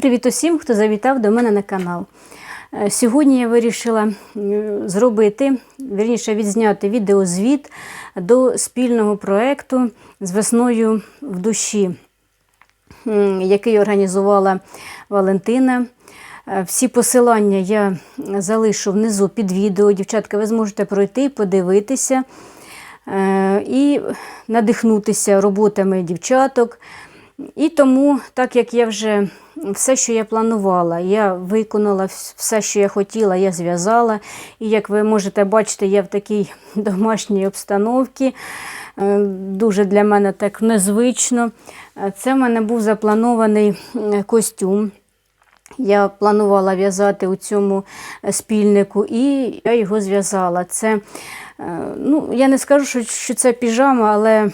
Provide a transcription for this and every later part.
Привіт усім, хто завітав до мене на канал. Е, Сьогодні я вирішила зробити, вірніше відзняти відеозвіт до спільного проєкту з весною в душі, який організувала Валентина. Е, Всі посилання я залишу внизу під відео. Дівчатка, ви зможете пройти, подивитися е, і надихнутися роботами дівчаток. І тому, так як я вже все, що я планувала, я виконала все, що я хотіла, я зв'язала. І як ви можете бачити, я в такій домашній обстановці. Е, Дуже для мене так незвично. Е, Це в мене був запланований костюм. Я планувала в'язати у цьому е, спільнику, і я його зв'язала. Це, е, ну, я не скажу, що, це піжама, але е,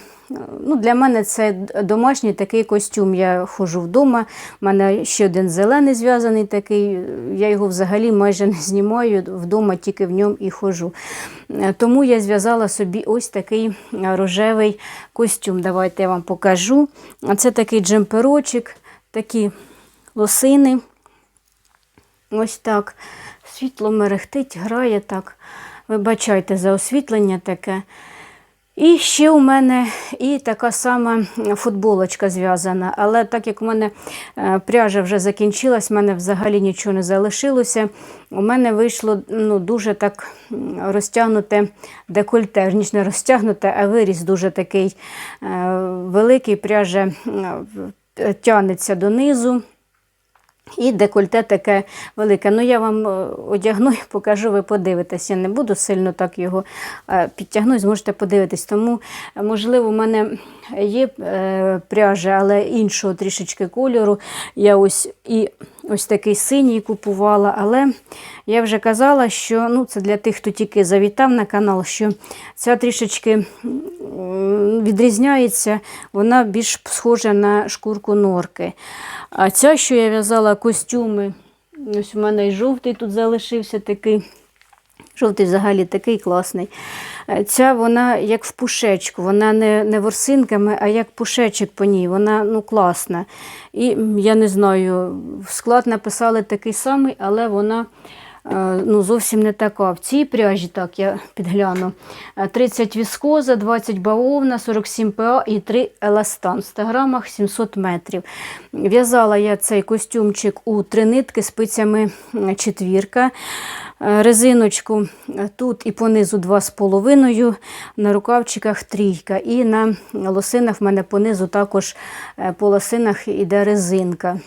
ну, для мене це домашній такий костюм. Я ходжу вдома, у мене ще один зелений зв'язаний такий, я його взагалі майже не знімаю, вдома тільки в ньому і ходжу. Е, Тому я зв'язала собі ось такий е, рожевий костюм. Давайте я вам покажу. Це такий джемперочок, такі лосини. Ось так. Світло мерехтить, грає так. Вибачайте за освітлення таке. І ще у мене і така сама футболочка зв'язана. Але так як у мене е, пряжа вже закінчилась, в мене взагалі нічого не залишилося. У мене вийшло ну, дуже так розтягнуте декольте, ніж не розтягнуте, а виріс дуже такий е, великий пряжа е, тягнеться донизу. І декольте таке велике. Ну, я вам е, одягну і покажу, ви подивитесь. Я не буду сильно так його е, підтягнути, зможете подивитись. Тому, е, можливо, у мене є пряжа, але іншого трішечки кольору. Я ось і ось такий синій купувала, але я вже казала, що ну, це для тих, хто тільки завітав на канал, що ця трішечки відрізняється, вона більш схожа на шкурку норки. А ця, що я в'язала костюми, ось у мене і жовтий тут залишився такий. Жовтий взагалі такий класний. Е, Ця вона як в пушечку, вона не, не ворсинками, а як пушечок по ній. Вона ну, класна. І я не знаю, склад написали такий самий, але вона ну, зовсім не така. В цій пряжі, так я підгляну, е, 30 віскоза, 20 бавовна, 47 ПА і 3 еластан. В 100 грамах 700 метрів. В'язала я цей костюмчик у три нитки спицями четвірка. Е, Резиночку е, тут і понизу 2,5, на рукавчиках трійка. І на лосинах в мене понизу також е, по лосинах іде резинка.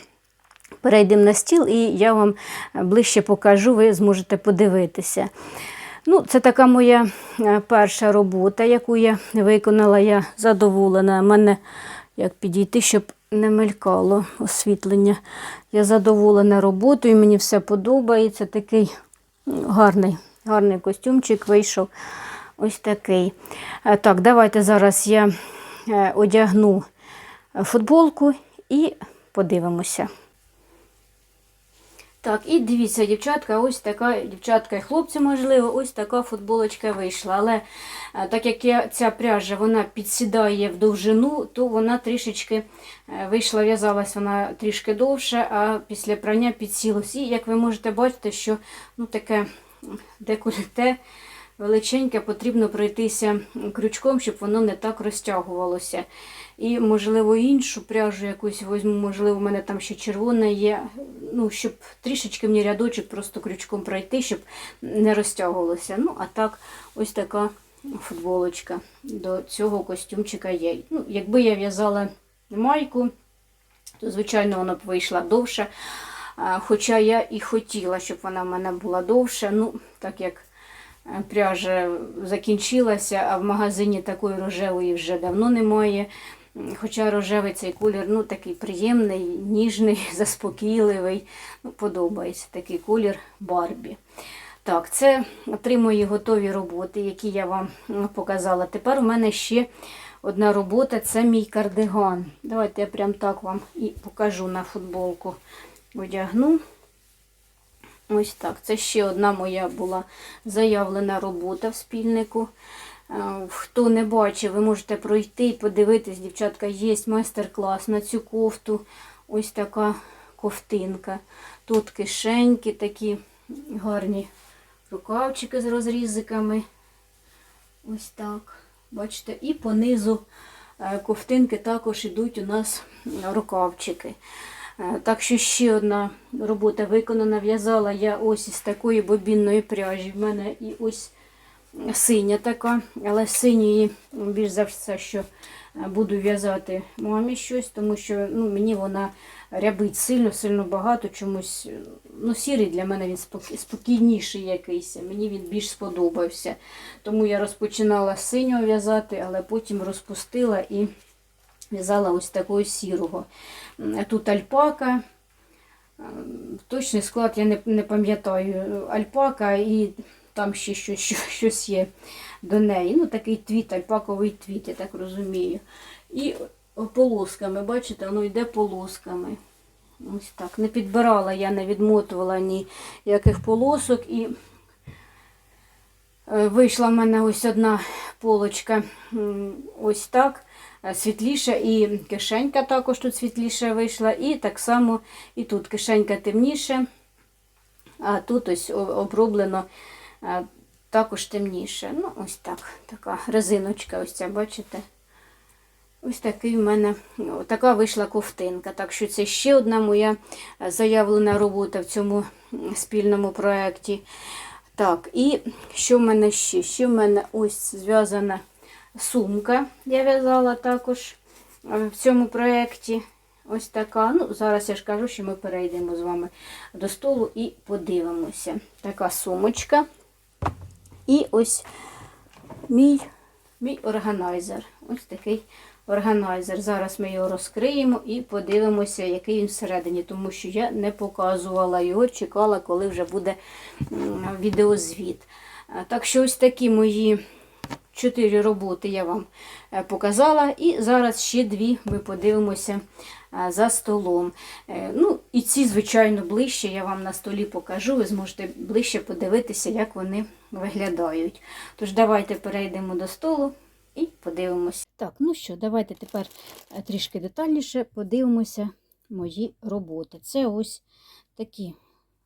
Перейдемо на стіл, і я вам ближче покажу, ви зможете подивитися. Ну, Це така моя е, перша робота, яку я виконала. Я задоволена. Мене як підійти, щоб не мелькало освітлення. Я задоволена роботою, мені все подобається. Такий гарний, гарний костюмчик вийшов. Ось такий. Е, Так, давайте зараз я е, одягну футболку і подивимося. Так, і дивіться, дівчатка, ось така, дівчатка і хлопці, можливо, ось така футболочка вийшла. Але е, так як я, ця пряжа вона підсідає в довжину, то вона трішечки е, вийшла, в'язалась вона трішки довше, а після прання підсілась. І як ви можете бачити, що ну, таке декольте величеньке, потрібно пройтися крючком, щоб воно не так розтягувалося. І, можливо, іншу пряжу якусь візьму, можливо, в мене там ще червона є. Ну, щоб трішечки мені рядочок просто крючком пройти, щоб не розтягувалося. Ну, а так, ось така футболочка до цього костюмчика є. Ну, якби я в'язала майку, то, звичайно, вона б вийшла довше. Хоча я і хотіла, щоб вона в мене була довше. Ну, так як пряжа закінчилася, а в магазині такої рожевої вже давно немає. Хоча рожевий цей колір ну, такий приємний, ніжний, заспокійливий. Ну, подобається такий колір Барбі. Так, це три мої готові роботи, які я вам показала. Тепер у мене ще одна робота це мій кардиган. Давайте я прям так вам і покажу на футболку. Одягну. Ось так. Це ще одна моя була заявлена робота в спільнику. Е, Хто не бачив, ви можете пройти і подивитись, дівчатка, є майстер-клас на цю кофту. Ось така ковтинка. Тут кишеньки такі гарні рукавчики з розрізиками. Ось так. Бачите, і понизу е, ковтинки також йдуть у нас рукавчики. Е, Так що ще одна робота виконана. В'язала я ось із такої бобінної пряжі. В мене і ось синя така, але синьої більш за все, що е, буду в'язати мамі щось, тому що ну, мені вона рябить сильно, сильно багато чомусь. Ну, сірий для мене він спокійніший якийсь. Мені він більш сподобався. Тому я розпочинала синього в'язати, але потім розпустила і в'язала ось такого сірого. Тут альпака. Точний склад я не, не пам'ятаю. Альпака і там ще щось, що- щось є до неї. Ну, такий твіт, альпаковий твіт, я так розумію. І полосками, бачите, воно йде полосками. Ось так. Не підбирала я, не відмотувала ніяких полосок. І е, вийшла в мене ось одна полочка ось так. Е, Світліша, і кишенька також тут світліша вийшла, і так само і тут кишенька темніше, а тут ось оброблено е, також темніше. Ну, ось так, така резиночка, ось ця, бачите? Ось такий в мене така вийшла ковтинка. Так що це ще одна моя заявлена робота в цьому спільному проєкті. Так, і що в мене ще? Ще в мене ось зв'язана сумка. Я в'язала також е, в цьому проєкті. Ось така. Ну, зараз я ж кажу, що ми перейдемо з вами до столу і подивимося. Така сумочка. І ось мій, мій органайзер. Ось такий органайзер. Зараз ми його розкриємо і подивимося, який він всередині, тому що я не показувала його, чекала, коли вже буде відеозвіт. Е, Так що ось такі мої чотири роботи я вам е, показала. І зараз ще дві ми подивимося е, за столом. Е, Ну, і ці, звичайно, ближче я вам на столі покажу. Ви зможете ближче подивитися, як вони виглядають. Тож, давайте перейдемо до столу і подивимося. Так, ну що, давайте тепер трішки детальніше подивимося мої роботи. Це ось такі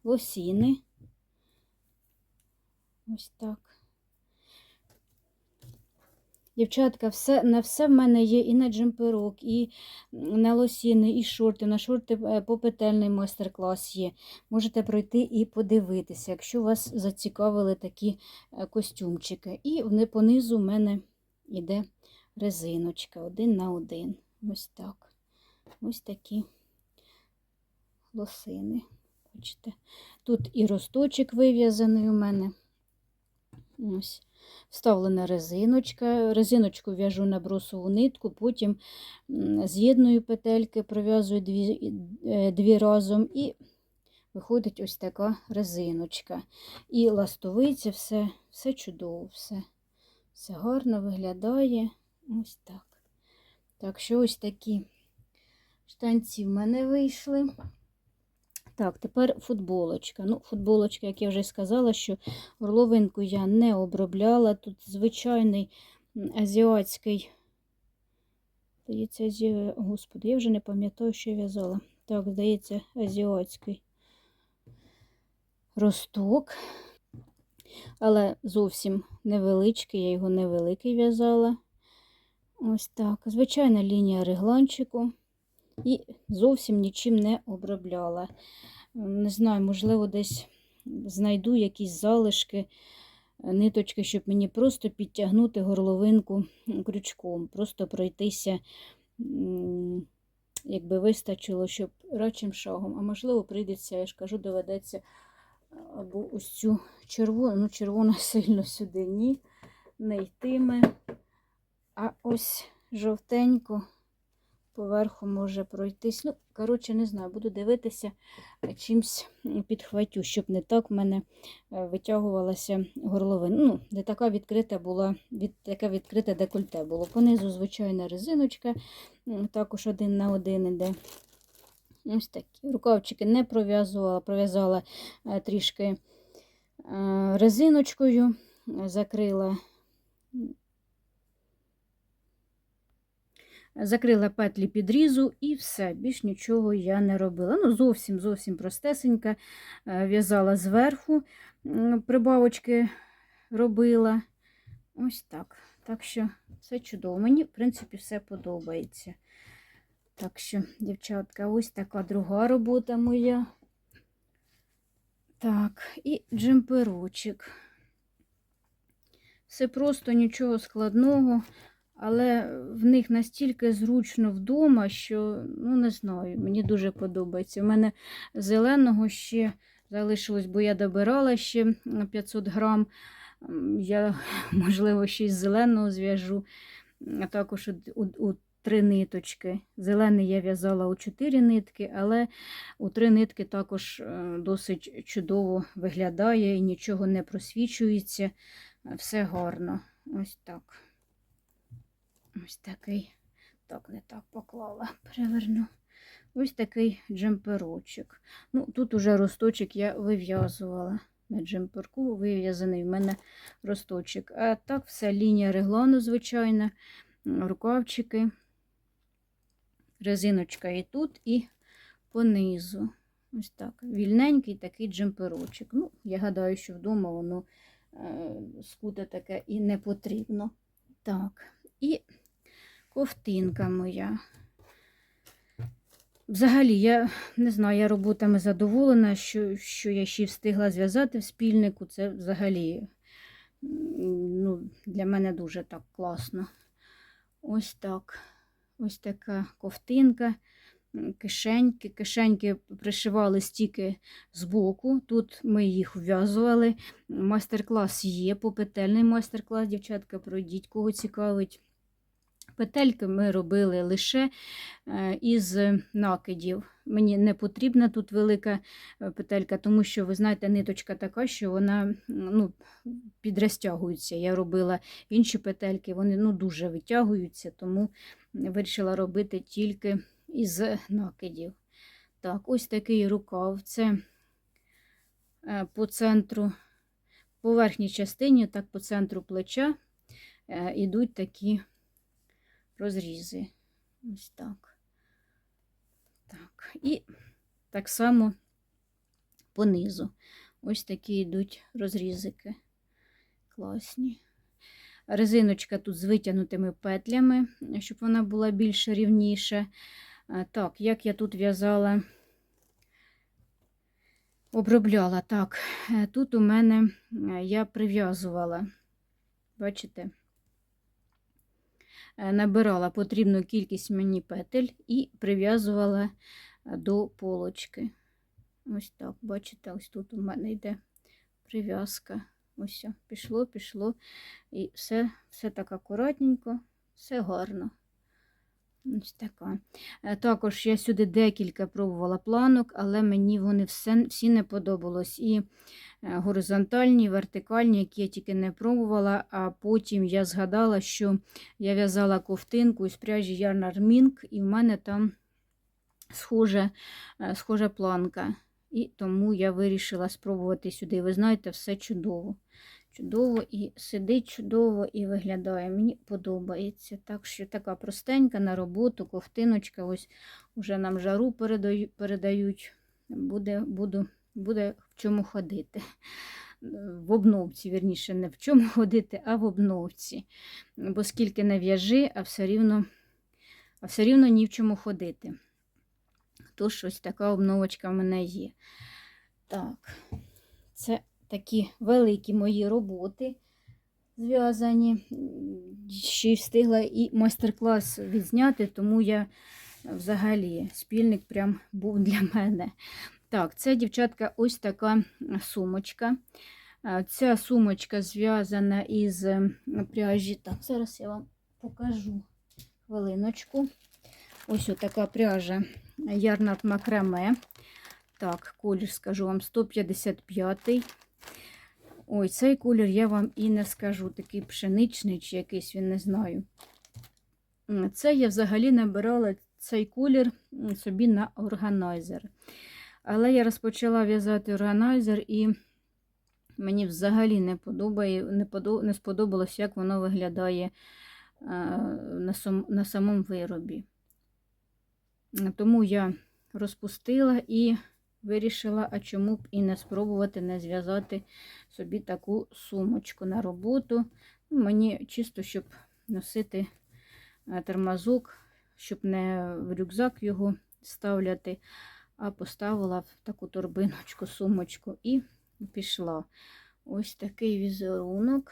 лосіни. Ось так. Дівчатка, все, на все в мене є і на джемперок, і на лосіни, і шорти. На шорти е, попетельний майстер-клас є. Можете пройти і подивитися, якщо вас зацікавили такі е, костюмчики. І понизу в мене йде резиночка один на один. Ось так. Ось такі лосини. Бачите? Тут і росточок вив'язаний у мене. Ось. Вставлена резиночка. Резиночку в'яжу на брусову нитку, потім з'єдную петельки, пров'язую дві, е, дві разом і виходить ось така резиночка. І ластовиця, все, все чудово, все, все гарно виглядає. Ось так. Так що ось такі штанці в мене вийшли. Так, тепер футболочка. Ну, футболочка, як я вже сказала, що горловинку я не обробляла. Тут звичайний азіатський. Здається, азі... Господи, я вже не пам'ятаю, що я в'язала. Так, здається, азіатський росток. Але зовсім невеличкий, я його невеликий в'язала. Ось так. Звичайна лінія регланчику. І зовсім нічим не обробляла. Не знаю, можливо, десь знайду якісь залишки, ниточки, щоб мені просто підтягнути горловинку крючком, просто пройтися, якби вистачило, щоб радшим шагом. А можливо, прийдеться, я ж кажу, доведеться або ось цю червону, ну, червона сильно сюди ні, не йтиме. А ось жовтенько поверху може пройтись. Ну, коротше, не знаю, буду дивитися е, чимсь підхватю, щоб не так в мене е, витягувалася горловина. Ну, не така відкрита була, від, таке відкрите декольте було. Понизу звичайна резиночка, також один на один іде. Ось такі. Рукавчики не пров'язувала, пров'язала е, трішки резиночкою, закрила Закрила петлі підрізу і все, більш нічого я не робила. Ну, зовсім зовсім простесенька. Е, В'язала зверху, прибавочки робила. Ось так. Так що все чудово. Мені, в принципі, все подобається. Так що, дівчатка, ось така друга робота моя. Так, і джемперочок. Все просто нічого складного, але в них настільки зручно вдома, що, ну, не знаю, мені дуже подобається. У мене зеленого ще залишилось, бо я добирала ще 500 грам. Я, можливо, й зеленого зв'яжу, а також у, у, у три ниточки. Зелений я в'язала у чотири нитки, але у три нитки також е, досить чудово виглядає і нічого не просвічується. Все гарно. Ось так. Ось такий. Так, не так поклала, переверну. Ось такий джемперочок. Ну, тут уже росточок я вив'язувала. На джемперку вив'язаний в мене росточок. А так, вся лінія реглану, звичайна, рукавчики, резиночка і тут, і понизу. Ось так. Вільненький такий джемперочок. Ну, я гадаю, що вдома воно е, скуте таке і не потрібно. Так, і ковтинка моя. Взагалі, я не знаю, я роботами задоволена, що, що я ще встигла зв'язати в спільнику. Це взагалі ну, для мене дуже так класно. Ось так. Ось така ковтинка, кишеньки. Кишеньки пришивали стільки збоку. Тут ми їх вв'язували. Майстер-клас є, попетельний майстер-клас, дівчатка, пройдіть, кого цікавить. Петельки ми робили лише е, із накидів. Мені не потрібна тут велика е, петелька, тому що, ви знаєте, ниточка така, що вона ну, підрозтягується. Я робила інші петельки, вони ну, дуже витягуються, тому вирішила робити тільки із накидів. Так, ось такий рукав. Це е, по центру, по верхній частині, так по центру плеча ідуть такі розрізи. Ось так. Так. І так само понизу. Ось такі йдуть розрізики. Класні. Резиночка тут з витягнутими петлями, щоб вона була більш рівніша. Так, як я тут в'язала, обробляла. Так, е, тут у мене е, я прив'язувала, бачите? Е, набирала потрібну кількість мені петель і прив'язувала е, до полочки. Ось так, бачите, ось тут у мене йде прив'язка. Ось, пішло, пішло. І все, все так акуратненько, все гарно. Ось така. Е, Також я сюди декілька пробувала планок, але мені вони все, всі не подобалось. І е, горизонтальні, і вертикальні, які я тільки не пробувала, а потім я згадала, що я в'язала ковтинку із пряжі Ярнар Мінк, і в мене там схожа, е, схожа планка. І тому я вирішила спробувати сюди. Ви знаєте, все чудово. Чудово і сидить чудово і виглядає. Мені подобається. Так що така простенька на роботу, ковтиночка, ось уже нам жару передають. Буде, буду, буде в чому ходити. В обновці, вірніше, не в чому ходити, а в обновці. Бо скільки не в'яжи, а все рівно, а все рівно ні в чому ходити. Тож ось така обновочка в мене є. Так, це такі великі мої роботи зв'язані. Ще й встигла і майстер-клас відзняти, тому я взагалі спільник прям був для мене. Так, це, дівчатка, ось така сумочка. Ця сумочка зв'язана із пряжі. Так, зараз я вам покажу хвилиночку. Ось така пряжа Ярнат Макраме. Так, колір скажу вам 155. Ой, цей колір я вам і не скажу. Такий пшеничний чи якийсь, він не знаю. Це я взагалі набирала цей колір собі на органайзер. Але я розпочала в'язати органайзер і мені взагалі не подобає, не, подо, не сподобалось, як воно виглядає на, сам, на самому виробі. Тому я розпустила і вирішила, а чому б і не спробувати не зв'язати собі таку сумочку на роботу. Ну, Мені чисто, щоб носити е, тормозок, щоб не в рюкзак його ставляти, а поставила в таку торбиночку, сумочку і пішла. Ось такий візерунок.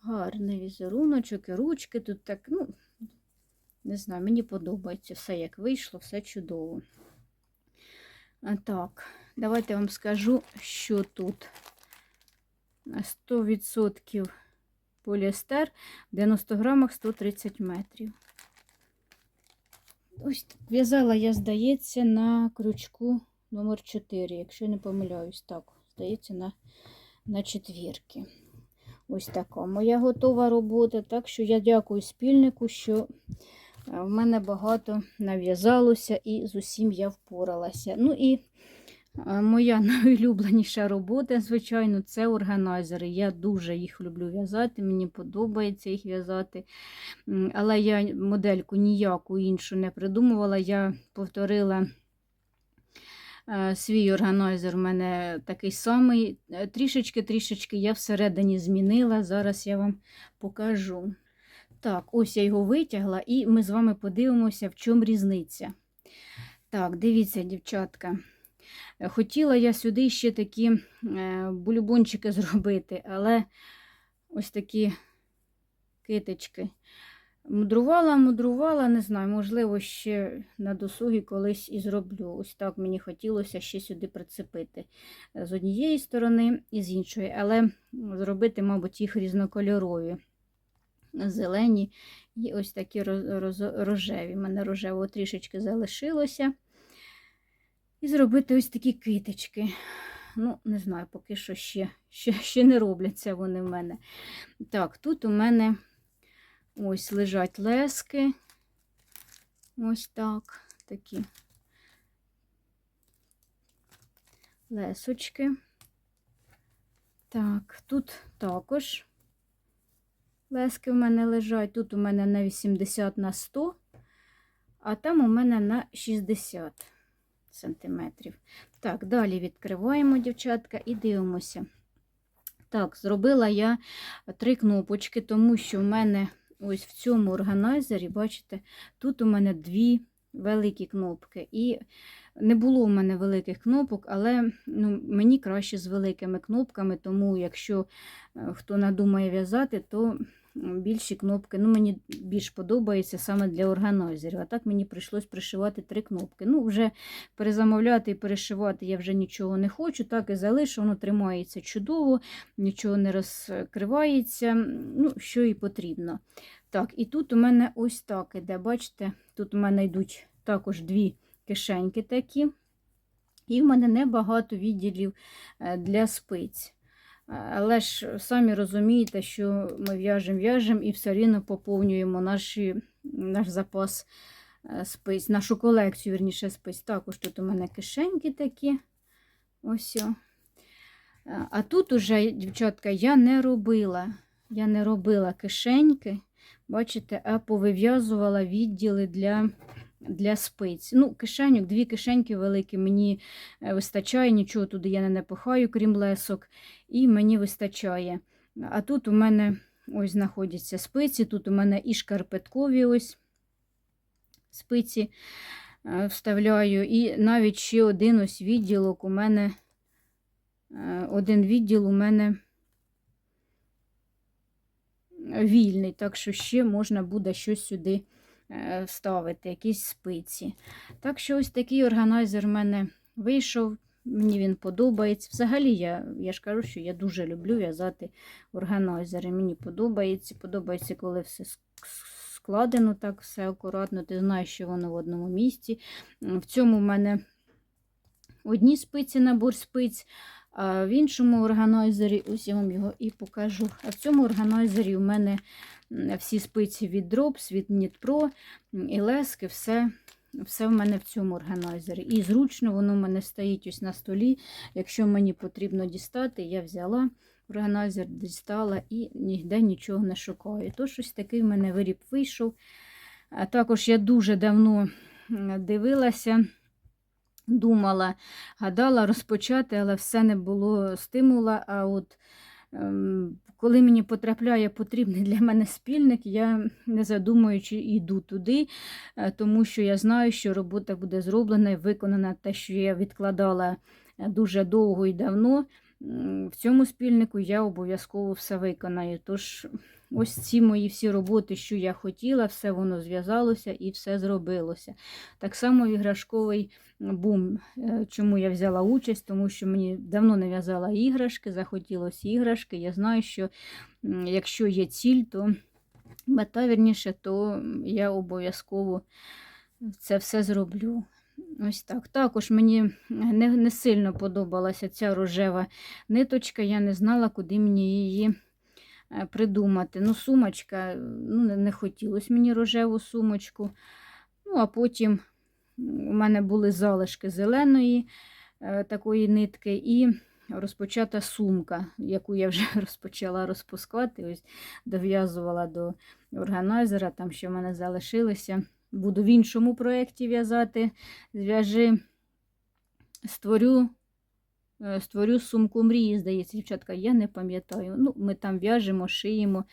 Гарний візеруночок і ручки тут так, ну, не знаю, мені подобається все, як вийшло, все чудово. Так, давайте вам скажу, що тут 100% поліестер, в 90 грамах 130 метрів. Ось. В'язала я, здається, на крючку номер 4, якщо я не помиляюсь, так, здається, на, на четвірки. Ось така моя готова робота. Так що я дякую спільнику, що в мене багато нав'язалося і з усім я впоралася. Ну і е, моя найулюбленіша робота, звичайно, це органайзери. Я дуже їх люблю в'язати, мені подобається їх в'язати. Але я модельку ніяку іншу не придумувала. Я повторила. Е, Свій органайзер в мене такий самий. Е, Трішечки-трішечки я всередині змінила. Зараз я вам покажу. Так, ось я його витягла, і ми з вами подивимося, в чому різниця. Так, дивіться, дівчатка. Хотіла я сюди ще такі е, бульбончики зробити, але ось такі китички. Мудрувала, мудрувала, не знаю, можливо, ще на досугі колись і зроблю. Ось так мені хотілося ще сюди прицепити з однієї сторони і з іншої, але зробити, мабуть, їх різнокольорові. Зелені і ось такі рожеві. У мене рожевого трішечки залишилося. І зробити ось такі китички. Ну, не знаю, поки що ще, ще, ще не робляться вони в мене. Так, тут у мене ось лежать лески. Ось так, такі лесочки. Так, тут також лески в мене лежать. Тут у мене на 80 на 100, а там у мене на 60 сантиметрів. Так, далі відкриваємо, дівчатка, і дивимося. Так, зробила я три кнопочки, тому що в мене ось в цьому органайзері, бачите, тут у мене дві великі кнопки. І не було в мене великих кнопок, але ну, мені краще з великими кнопками, тому якщо е, хто надумає в'язати, то більші кнопки. Ну, мені більш подобається саме для органайзерів. А так мені прийшлось пришивати три кнопки. Ну, вже перезамовляти і перешивати я вже нічого не хочу, так і залишу, воно тримається чудово, нічого не розкривається, ну, що і потрібно. Так, і тут у мене ось так іде, бачите, тут у мене йдуть також дві кишеньки такі. І в мене небагато відділів е, для спиць. Е, Але ж самі розумієте, що ми в'яжемо, в'яжемо і все рівно поповнюємо наші, наш запас е, спиць, нашу колекцію, вірніше, спиць. Також тут у мене кишеньки такі. Ось. А тут уже, дівчатка, я не робила. Я не робила кишеньки, бачите, повив'язувала відділи для, для спиць. Ну, кишеньок, дві кишеньки великі, мені е, вистачає, нічого туди я не напихаю, крім лесок, і мені вистачає. А тут у мене ось знаходяться спиці, тут у мене і шкарпеткові ось спиці е, вставляю, і навіть ще один ось відділок у мене, е, один відділ у мене вільний, так що ще можна буде щось сюди е, вставити, якісь спиці. Так що ось такий органайзер в мене вийшов. Мені він подобається. Взагалі, я я ж кажу, що я дуже люблю в'язати органайзери. Мені подобається. Подобається, коли все складено так, все акуратно. Ти знаєш, що воно в одному місці. В цьому в мене одні спиці, набор спиць, в іншому органайзері, ось я вам його і покажу. А в цьому органайзері у мене всі спиці від Drops, від м, і лески, все, все в мене в цьому органайзері. І зручно воно в мене стоїть ось на столі. Якщо мені потрібно дістати, я взяла, органайзер дістала і ніде нічого не шукаю. То щось такий в мене виріб вийшов. А також я дуже давно дивилася, думала, гадала розпочати, але все не було стимула. А от ем, коли мені потрапляє потрібний для мене спільник, я не задумуючи йду туди, е, тому що я знаю, що робота буде зроблена і виконана те, що я відкладала е, дуже довго і давно. В цьому спільнику я обов'язково все виконаю. Тож ось ці мої всі роботи, що я хотіла, все воно зв'язалося і все зробилося. Так само іграшковий бум. Е, Чому я взяла участь? Тому що мені давно не в'язала іграшки, захотілося іграшки. Я знаю, що якщо є ціль, то мета вірніше, то я обов'язково це все зроблю. Ось так. Також мені не, не сильно подобалася ця рожева ниточка. Я не знала, куди мені її придумати. Ну, сумочка, ну, не, хотілося мені рожеву сумочку. Ну, а потім у мене були залишки зеленої е, такої нитки і розпочата сумка, яку я вже розпочала розпускати. Ось дов'язувала до органайзера, там що в мене залишилося. Буду в іншому проєкті в'язати. Зв'яжи, створю, е, створю сумку мрії, здається, дівчатка, я не пам'ятаю. Ну, ми там в'яжемо, шиємо,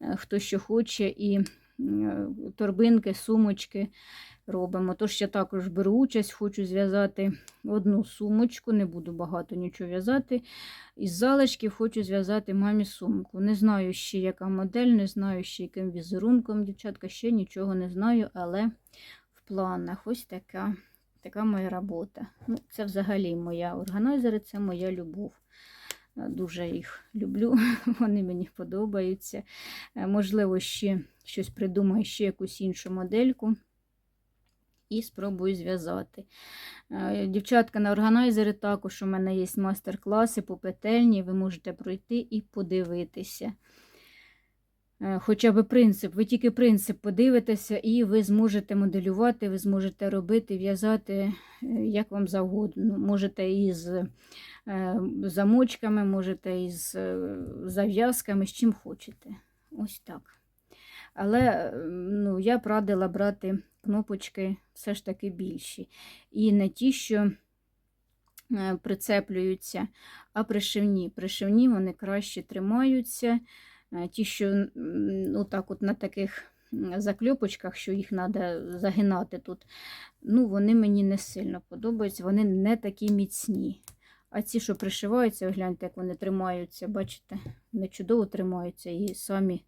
е, хто що хоче, і е, торбинки, сумочки робимо. Тож я також беру участь, хочу зв'язати одну сумочку, не буду багато нічого в'язати. Із залишків хочу зв'язати мамі сумку. Не знаю ще, яка модель, не знаю ще, яким візерунком, дівчатка, ще нічого не знаю, але в планах ось така, така моя робота. Ну, Це взагалі моя органайзери, це моя любов. Е, Дуже їх люблю, вони мені подобаються. Е, Можливо, ще щось придумаю, ще якусь іншу модельку і спробую зв'язати. Е, Дівчатка на органайзери також у мене є мастер-класи по петельні, ви можете пройти і подивитися. Е, Хоча б принцип, ви тільки принцип подивитеся, і ви зможете моделювати, ви зможете робити, в'язати е, як вам завгодно. Можете із е, замочками, можете із зав'язками, з чим хочете. Ось так. Але ну, я б радила брати кнопочки все ж таки більші. І не ті, що прицеплюються, а пришивні. Пришивні вони краще тримаються. Е, Ті, що ну, так от на таких закльопочках, що їх треба загинати тут, ну, вони мені не сильно подобаються, вони не такі міцні. А ці, що пришиваються, гляньте, як вони тримаються, бачите, вони чудово тримаються і самі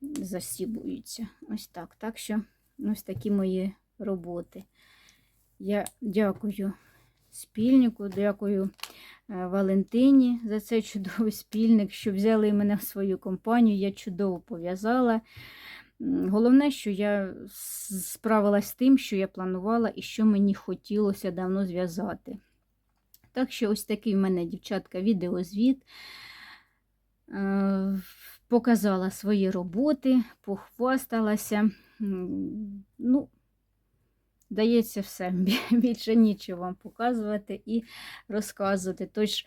засібуються. Ось так. Так що ось такі мої роботи. Я дякую спільнику, дякую Валентині за цей чудовий спільник, що взяли мене в свою компанію. Я чудово пов'язала. Головне, що я справилась з тим, що я планувала і що мені хотілося давно зв'язати. Так що ось такий в мене, дівчатка, відеозвіт. Е, Показала свої роботи, похвасталася. Ну, Дається все, більше нічого вам показувати і розказувати. Тож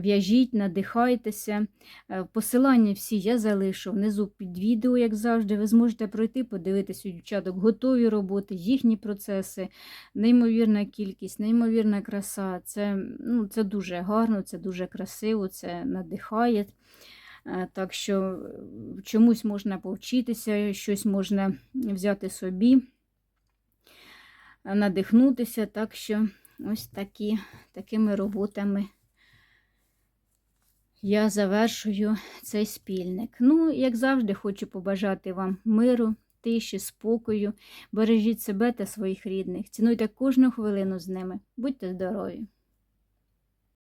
в'яжіть, надихайтеся. Е, Посилання всі я залишу внизу під відео, як завжди. Ви зможете пройти, подивитися у дівчаток готові роботи, їхні процеси, неймовірна кількість, неймовірна краса. Це, ну, це дуже гарно, це дуже красиво, це надихає. Е, Так що е, чомусь можна повчитися, щось можна взяти собі надихнутися. Так що ось такі, такими роботами я завершую цей спільник. Ну, як завжди, хочу побажати вам миру, тиші, спокою. Бережіть себе та своїх рідних. Цінуйте кожну хвилину з ними. Будьте здорові!